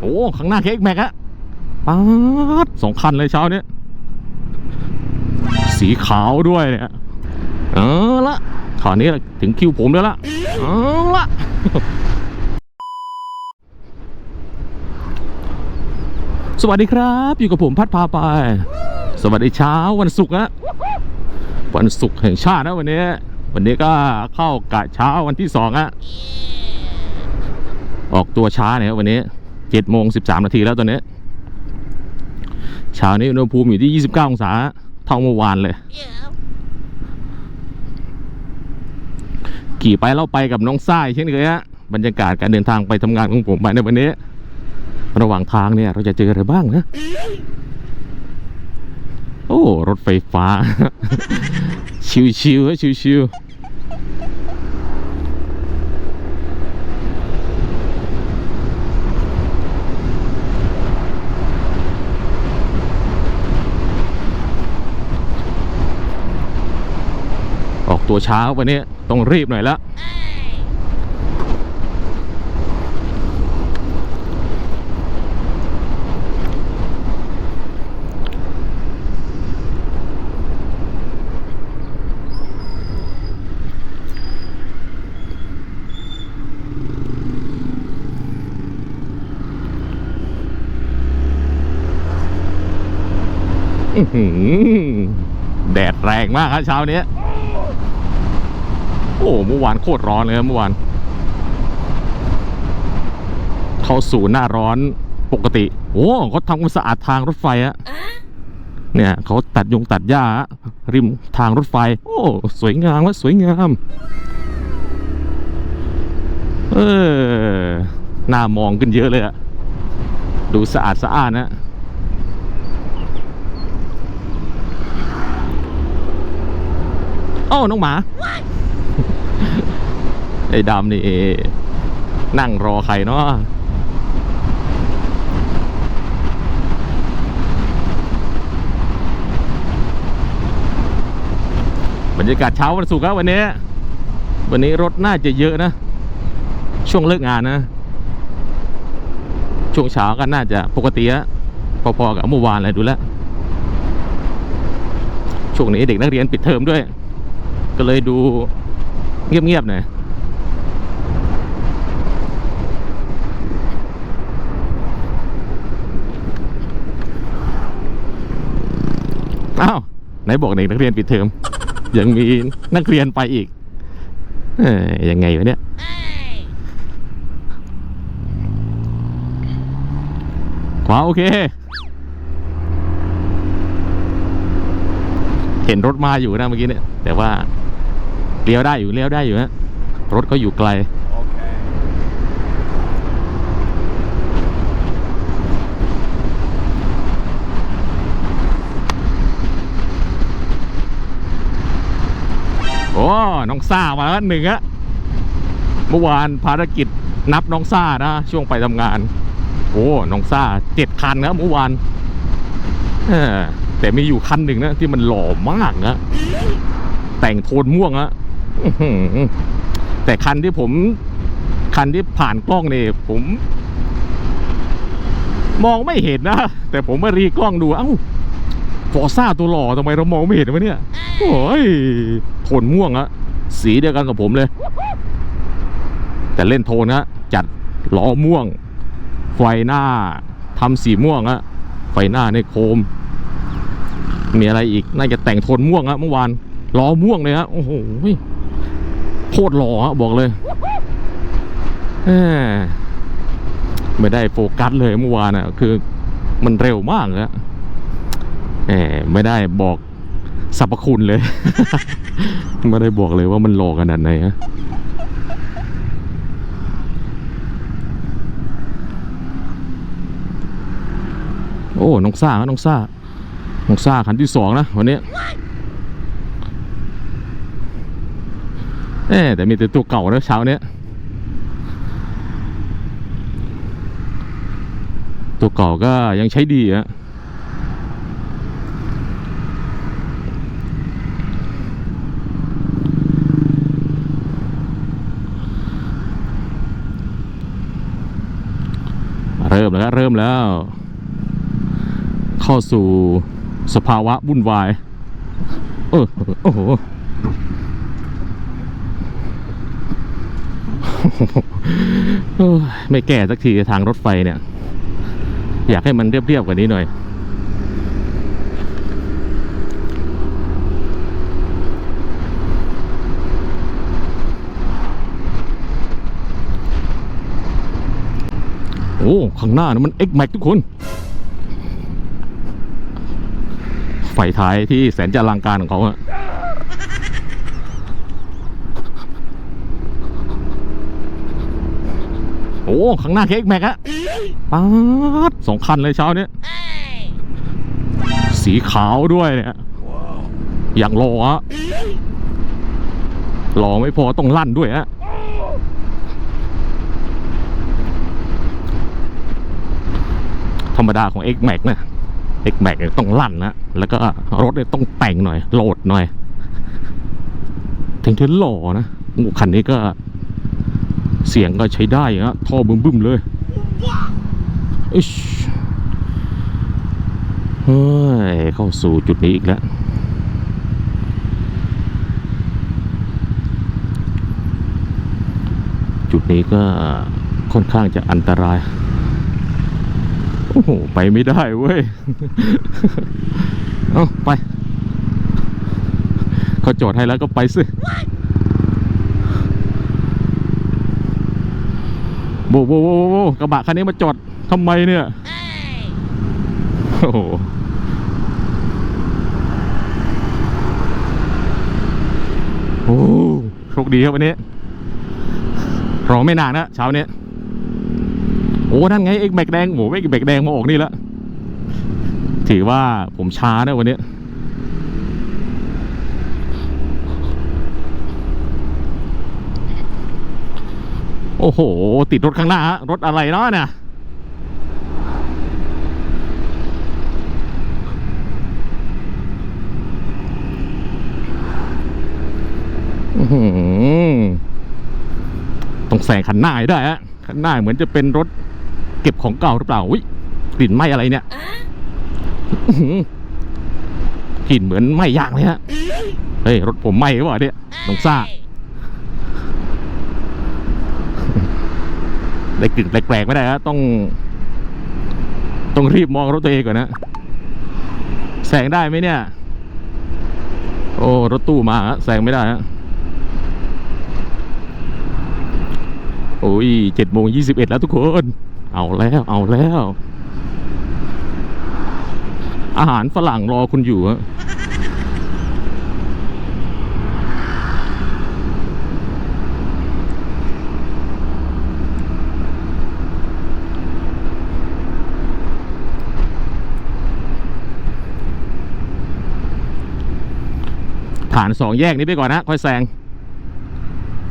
โอ้ข้างหน้าเค้กแม็กอะป๊าดสองคันเลยเช้าเนี้ยสีขาวด้วยเนี่ยเอาละคราวนี้ถึงคิวผมแล้วละเอาละสวัสดีครับ อยู่กับผมพัดพาไป สวัสดีเช้าวันศุกร์นะวันศุกร์แห่งชาตินะวันนี้ วันนี้ก็เข้ากะเช้าวันที่สองอะออกตัวช้าเนี่ยวันนี้ เจ็ดโมงสิบสามนาทีแล้วตอนนี้เช้านี้อุณหภูมิอยู่ที่ยี่สิบเก้าองศาเท่าเมื่อวานเลย ขี่ไปเล่าไปกับน้องส้ายเช่นเคยฮะบรรยากาศการเดินทางไปทำงานของผมไปในวันนี้ ระหว่างทางเนี่ย เราจะเจออะไรบ้างนะ โอ้ รถไฟฟ้า ชิวๆฮะชิวๆออกตัว เช้าวันนี้ต้องรีบหน่อยละอื้อหือแดดแรงมากครับเช้านี้ โอ้เมื่อวานโคตรร้อนเลยครับเมื่อวานเข้าสู่หน้าร้อนปกติ โอ้เขาทำความสะอาดทางรถไฟอะเนี่ยเขาตัดยงตัดหญ้าอะริมทางรถไฟ โอ้ สวยงามวะสวยงามเออหน้ามองขึ้นเยอะเลยอะดูสะอาดสะอาดนะโอ้น้องหมา ไอ้ดำนี่นั่งรอใครเนาะบรรยากาศเช้าวันศุกร์ครับวันนี้ วันนี้รถน่าจะเยอะนะ ช่วงเลิกงานนะ ช่วงเช้าก็น่าจะปกติอะพอๆกับเมื่อวานเลยดูแล้วช่วงนี้เด็กนักเรียนปิดเทอมด้วย ก็เลยดูเงียบๆหน่อย อ้าวไหนบอกเด็กนักเรียนปิดเทอมยังมีนักเรียนไปอีกเอ้ยยังไงวะเนี่ยขวาโอเค เห็นรถมาอยู่นะเมื่อกี้เนี่ย แต่ว่าเลี้ยวได้อยู่เลี้ยวได้อยู่ฮะรถก็อยู่ไกล โอ้น้องซ่ามาแล้วหนึ่งอะเมื่อวานภารกิจนับน้องซ่านะช่วงไปทำงาน โอ้น้องซ่าเจ็ดคันครับเมื่อวานแต่มีอยู่คันหนึ่งนะที่มันหล่อมากนะแต่งโทนม่วงอะแต่คันที่ผม คันที่ผ่านกล้องนี่ผม มองไม่เห็นนะแต่ผมมารีกล้องดูเอ้า ฟอร์ซ่าตัวหล่อทำไมเรามองไม่เห็นวะเนี่ยโอ้ยโทนม่วงอะสีเดียวกันกับผมเลย แต่เล่นโทนนะจัดล้อม่วง ไฟหน้าทำสีม่วงอะไฟหน้าในโคม มีอะไรอีกน่าจะแต่งโทนม่วงอะเมื่อวานล้อม่วงเลยฮะโอ้โหโคตรหล่อฮะบอกเลยไม่ได้โฟกัสเลยเมื่อวานอะคือมันเร็วมากอะ แหมไม่ได้บอกสรรพคุณเลย ไม่ได้บอกเลยว่ามันหล่อขนาดไหนฮะโอ้น้องซ่าฮะน้องซ่าน้องซ่าคันที่สองนะวันนี้เอ๊แต่มีแต่ตัวเก่านะเช้าเนี้ยตัวเก่าก็ยังใช้ดีอะอะไร เริ่มแล้ว เข้าสู่สภาวะวุ่นวายเออโอ้โหไม่แก่สักทีทางรถไฟเนี่ย อยากให้มันเรียบๆกว่านี้หน่อย ข้างหน้านะมัน X Max ทุกคน ไฟท้ายที่แสนจะลังการของเขาอะโอ้ ข้างหน้า X Max อะป๊าดสองคันเลยเช้าเนี้ยสีขาวด้วยเนี่ย อย่างหล่ออะหล่อไม่พอต้องลั่นด้วยฮะ ธรรมดาของ X Max นะ X Max ต้องลั่นนะ แล้วก็รถเนี่ยต้องแต่งหน่อย โหลดหน่อย ถึงจะหล่อนะคันนี้ก็เสียงก็ใช้ได้นะท่อบึ้มบึมๆเลยอิ๊ชเฮ้ย เข้าสู่จุดนี้อีกแล้วจุดนี้ก็ค่อนข้างจะอันตราย อ้โหไปไม่ได้เว้ย เอาไป เขาจอดให้แล้วก็ไปสิโบโบโบโบโบกระบะคันนี้มาจอดทำไมเนี่ย โอ้โหโอ้โชคดีครับวันนี้รอไม่นานนะเช้านี้ โอ้นั่นไงเอ็กแบกแดงโอ้เอ็กแบกแดงมาออกนี่แล้วถือว่าผมช้านะวันนี้โอ้โห ติดรถข้างหน้าฮะรถอะไรเนาะเนี่ยต้องแซงคันหน้าให้ได้ฮะคันหน้าเหมือนจะเป็นรถ เก็บของเก่าหรือเปล่าอุ้ยกลิ่นไหม้อะไรเนี่ยอื้อหือกลิ่นเหมือนไหม้ยางเลยฮะเฮ้ยรถผมไหม้หรือเปล่าเนี่ยน้องซ่าได้กลิ่นแปลกๆไม่ได้ฮะต้อง ต้องรีบมองรถตัวเองก่อนนะแซงได้ไหมเนี่ย โอ้รถตู้มาฮะแซงไม่ได้ฮะโอ้ยเจ็ดโมงยี่สิบเอ็ดแล้วทุกคน เอาแล้วเอาแล้ว อาหารฝรั่งรอคุณอยู่ฮะผ่านสองแยกนี้ไปก่อนนะค่อยแซง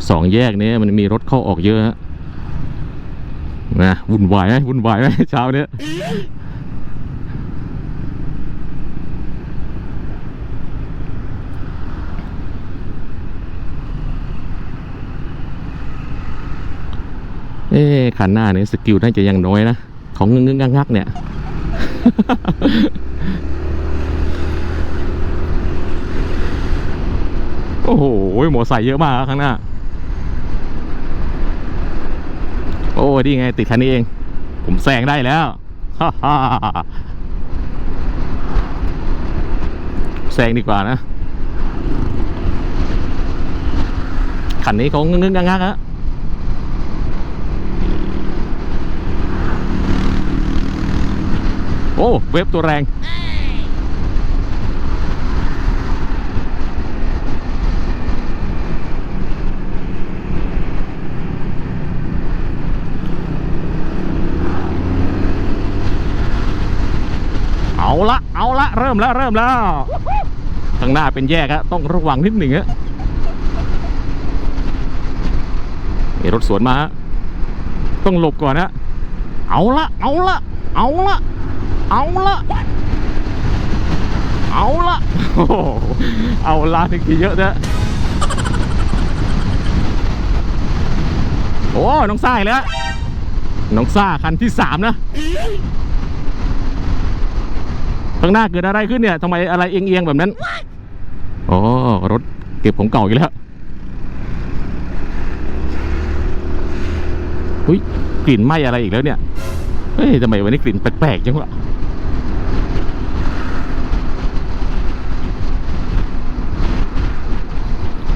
สองแยกนี้มันมีรถเข้าออกเยอะฮะ นะวุ่นวายไหมวุ่นวายไหมเช้าเนี้ยเอ๊ะคันหน้าเนี่ยสกิลน่าจะยังน้อยนะ ของเงึงๆงักเนี่ย โอ้โหหมอใส่เยอะมากครับข้างหน้า โอ้ดีไงติดคันนี้เอง ผมแซงได้แล้วแซงดีกว่านะ คันนี้เขางึกๆงักๆฮะโอ้ เว็บตัวแรงอา ละเริ่มแล้วเริ่มแล้วข้างหน้าเป็นแยกอะต้องระวังนิดหนึ่งอะรถสวนมาฮะต้องหลบก่อนนะเอาละเอาละเอาละเอาละเอาละโอ้โหเอาละนี่กี่เยอะนะโอ้น้องสายแล้วน้องซ่าคันที่สามนะ ข้างหน้าเกิดอะไรขึ้นเนี่ยทำไมอะไรเอียงๆแบบนั้นอ๋อรถเก็บของเก่าอีกแล้วอุ้ยกลิ่นไหม้อะไรอีกแล้วเนี่ยเฮ้ยทำไมวันนี้กลิ่นแปลกๆจังวะ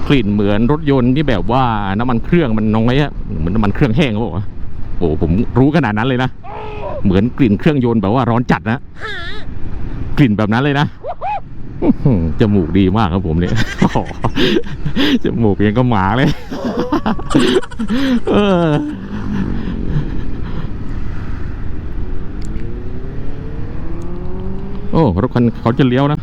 กลิ่นเหมือนรถยนต์ที่แบบว่าน้ำมันเครื่องมันน้อยอะเหมือนน้ำมันเครื่องแห้งเขาบอกว่าโอ้ผมรู้ขนาดนั้นเลยนะ เหมือนกลิ่นเครื่องยนต์แบบว่าร้อนจัดนะ กลิ่นแบบนั้นเลยนะจมูกดีมากครับผมเนี่ยจมูกยังก็หมาเลยเออโอ้รถคันเขาจะเลี้ยวนะ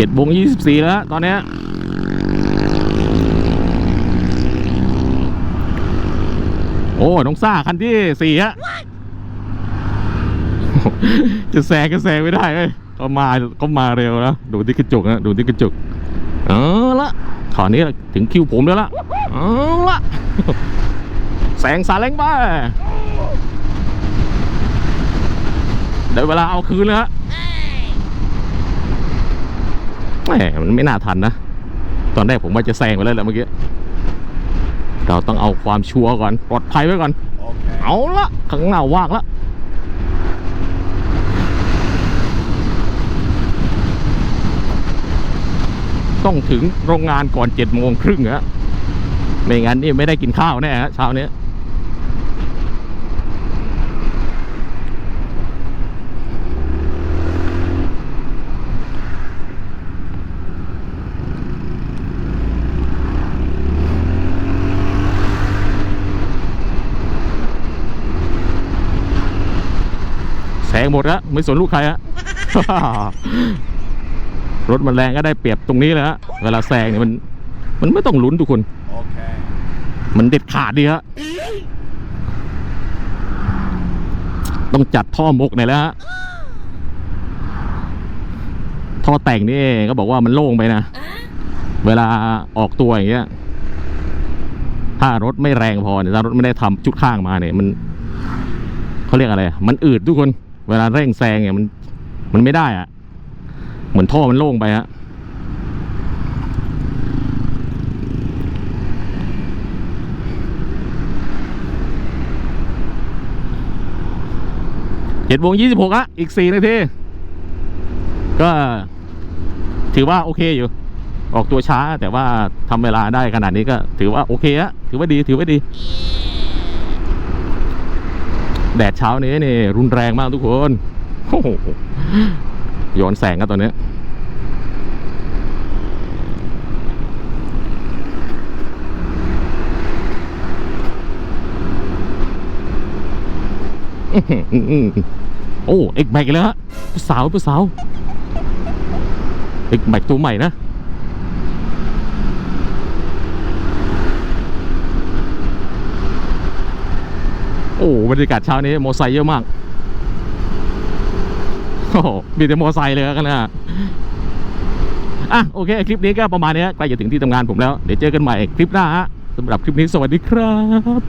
เจ็ดโมงยี่สิบสี่แล้ว ตอนเนี้ยโอ้ น้องซ่าคันที่สี่ฮะ จะแซงก็แซงไม่ได้เว้ยก็มาก็มาเร็วนะดูที่กระจกนะ ดูที่กระจก เอาละขอนี้ถึงคิวผมแล้วละเอาละแสงสาเล้งไปได้เวลาเอาคืนแล้วฮะ แหมมันไม่น่าทันนะ ตอนแรกผมว่าจะแซงไปแล้วแหละเมื่อกี้ เราต้องเอาความชัวร์ก่อน ปลอดภัยไว้ก่อน Okay. เอาละข้างหน้าว่างละต้องถึงโรงงานก่อนเจ็ดโมงครึ่งฮะไม่งั้นนี่ไม่ได้กินข้าวแน่ฮะเช้านี้ หมดแล้วไม่สนลูกใครฮะรถมันแรงก็ได้เปรียบตรงนี้เลยฮะเวลาแซงเนี่ยมัน มันไม่ต้องลุ้นทุกคน Okay. มันเด็ดขาดดีฮะต้องจัดท่อมกหน่อยแล้วฮะท่อแต่งนี่ก็บอกว่ามันโล่งไปนะเวลาออกตัวอย่างเงี้ย ถ้ารถไม่แรงพอเนี่ยถ้ารถไม่ได้ทำชุดข้างมาเนี่ย มันเขาเรียกอะไรอะมันอืดทุกคน เวลาเร่งแซงเนี่ยมัน มันไม่ได้อะเหมือนท่อมันโล่งไปฮะเจ็ดโมงยี่สิบหกอะอีกสี่นาทีก็ถือว่าโอเคอยู่ ออกตัวช้าแต่ว่าทำเวลาได้ขนาดนี้ก็ถือว่าโอเคอะถือว่าดีถือว่าดี แดดเช้านี้นี่รุนแรงมากทุกคนโอ้โหย้อนแสงกันตอนนี้โอ้เอ็กแบกแล้วฮะผู้สาวผู้สาวเอ็กแบกตัวใหม่นะ โอ้บรรยากาศเช้านี้มอไซค์เยอะมาก โอ้โหมีแต่มอไซค์เลยกันนะอะโอเค คลิปนี้ก็ประมาณนี้ใกล้จะถึงที่ทำงานผมแล้ว เดี๋ยวเจอกันใหม่คลิปหน้าฮะสำหรับคลิปนี้สวัสดีครับ